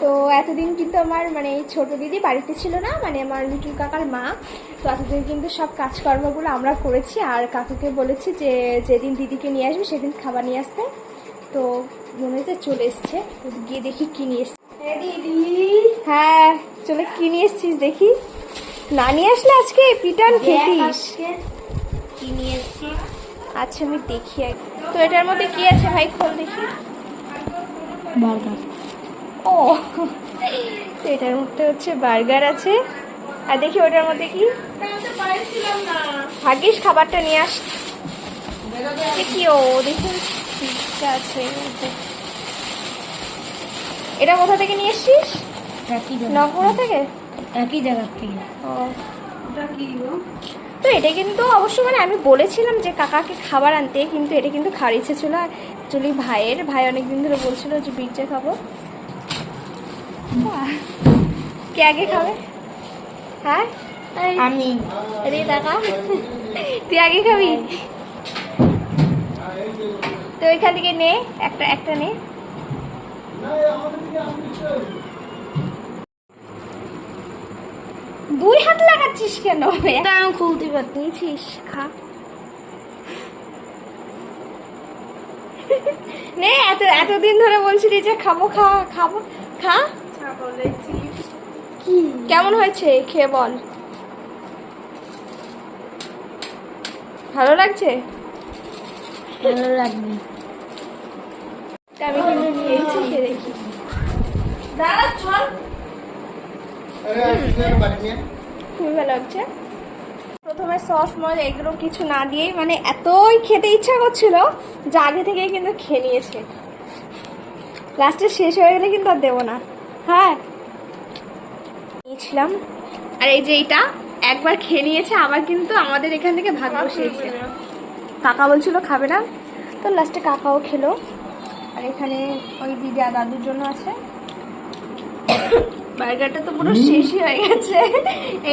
তো এতদিন কিন্তু আমার মানে ছোট দিদি বাড়িতে ছিল না মানে আমার লিটুর কাকার মা। তো এতদিন কিন্তু সব কাজকর্মগুলো আমরা করেছি আর কাকুকে বলেছি যে যেদিন দিদিকে নিয়ে আসবে সেদিন খাবার নিয়ে আসতে। তো মনে হচ্ছে চলে এসছে গিয়ে দেখি কি নিয়ে এসছে। দিদি। হ্যাঁ চলে কি নিয়ে এসছিস দেখি। না নিয়ে আসলে আজকে পিটান খেতিস। কি নিয়ে এসছি। আচ্ছা আমি দেখি তো এটার মধ্যে কি আছে ভাই খোল দেখি। বার্গার ও। তো এটার মধ্যে হচ্ছে বার্গার আছে। আর দেখি ওটার মধ্যে কি? ভাগ্যিস খাবারটা নিয়ে আস। দেখি ও দেখুন পিৎজা আছে এটা কোথা থেকে নিয়ে এসছিস? নগরা থেকে? একই জায়গা থেকে। ও। তো এটা কিন্তু অবশ্য মানে আমি বলেছিলাম যে কাকাকে খাবার আনতে কিন্তু এটা কিন্তু খাওয়ার ইচ্ছে ছিল। অ্যাকচুয়ালি ভাইয়ের ভাই অনেকদিন ধরে বলছিল যে পিৎজা খাব। কে আগে খাবে? হ্যাঁ? আমি। রে টাকা তুই আগে খাবি? তো ওইখান থেকে নে একটা একটা নে। দুই হাত লাগাচ্ছিস কেন? আমি খুলতে পারি নিয়েছিস খা। নে এত এতদিন ধরে বলছিলি যে খাব খা খাব। খা। কি কেমন হয়েছে? খেয়ে বল। ভালো লাগছে? ভালো লাগবে। আমি কিন্তু নিয়েছি খেয়ে দেখি। দাঁড়া চল। খুবই ভালো লাগছে। প্রথমে সস মল এগুলো কিছু না দিয়েই মানে এতই খেতে ইচ্ছা করছিল যে আগে থেকে কিন্তু খেয়ে নিয়েছে। লাস্টে শেষ হয়ে গেলে কিন্তু আর দেবো না। হ্যাঁ। নিয়েছিলাম আর এই যে এইটা একবার খেয়ে নিয়েছে আবার কিন্তু আমাদের এখান থেকে ভাগ বসিয়েছে। কাকা বলছিল খাবে না তো লাস্টে কাকাও খেলো। আর এখানে ওই দিদি আর দাদুর জন্য আছে। বার্গারটা তো পুরো শেষই হয়ে গেছে।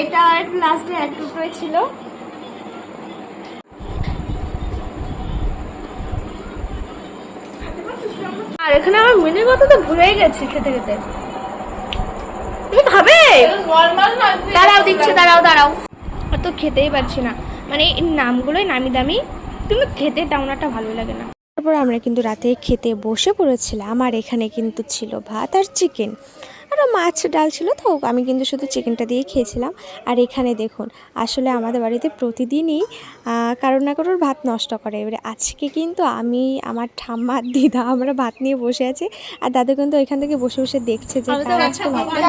এটা আর লাস্টে এক টুকরোই ছিল। আর এখানে আমার মেনে কথা তো ভুলেই গেছি খেতে খেতে। খাবে দাঁড়াও দিচ্ছে দাঁড়াও দাঁড়াও। আর তো খেতেই পারছি না। মানে এই নামগুলোই নামি দামি কিন্তু খেতে তেমন একটা ভালো লাগে না। তারপর আমরা কিন্তু রাতে খেতে বসে পড়েছিলাম আর এখানে কিন্তু ছিল ভাত আর চিকেন। আর মাছ ডাল ছিল তো আমি কিন্তু শুধু চিকেনটা দিয়ে খেয়েছিলাম। আর এখানে দেখুন আসলে আমাদের বাড়িতে প্রতিদিনই কারোর না কারোর ভাত নষ্ট করে। এবারে আজকে কিন্তু আমি আমার ঠাম্মা দিদা আমরা ভাত নিয়ে বসে আছি। আর দাদু কিন্তু ওইখান থেকে বসে বসে দেখছে যে কার আজকে ভাতটা